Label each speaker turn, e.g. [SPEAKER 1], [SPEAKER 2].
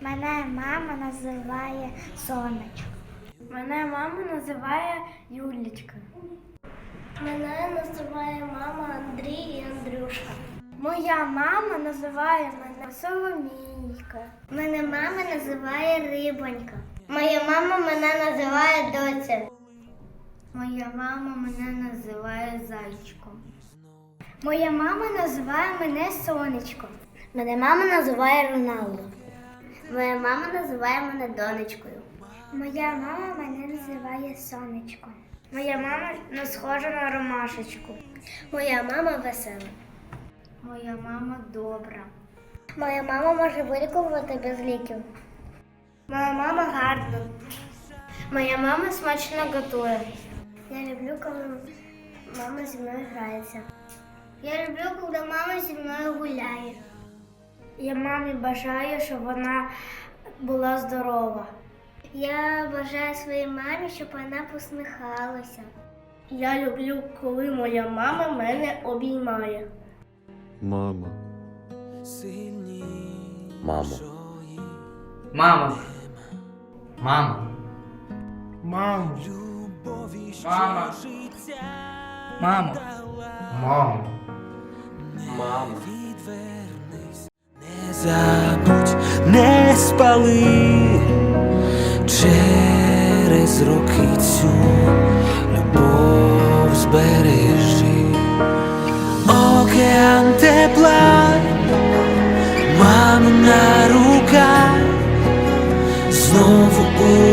[SPEAKER 1] Мене мама називає сонечко. Мене мама називає Юлічка. Мене називає мама Андрій і Андрюша. Моя мама називає мене Соломійка. Мене мама називає Рибонька. Моя мама мене називає доця. Моя мама мене називає зайчиком. Моя мама називає мене сонечко. Мене мама називає Роналдо. Моя мама називає мене донечкою. Моя мама мене називає сонечко. Моя мама не схожа на ромашечку. Моя мама весела. Моя мама добра. Моя мама може вилікувати без ліків. Моя мама гарна. Моя мама смачно готує. Я люблю, коли мама зі мною грається. Я люблю, коли мама зі мною гуляє. Я мамі бажаю, щоб вона була здорова. Я бажаю своїй мамі, щоб вона посміхалася. Я люблю, коли моя мама мене обіймає.
[SPEAKER 2] Мама. Мамо.
[SPEAKER 3] Мама. Мама.
[SPEAKER 4] Мамо,
[SPEAKER 3] Мама. Мама. Мама. Мама.
[SPEAKER 5] Не забудь, не спали через роки цю любов збережи, океан тепла, мамина рука, знову у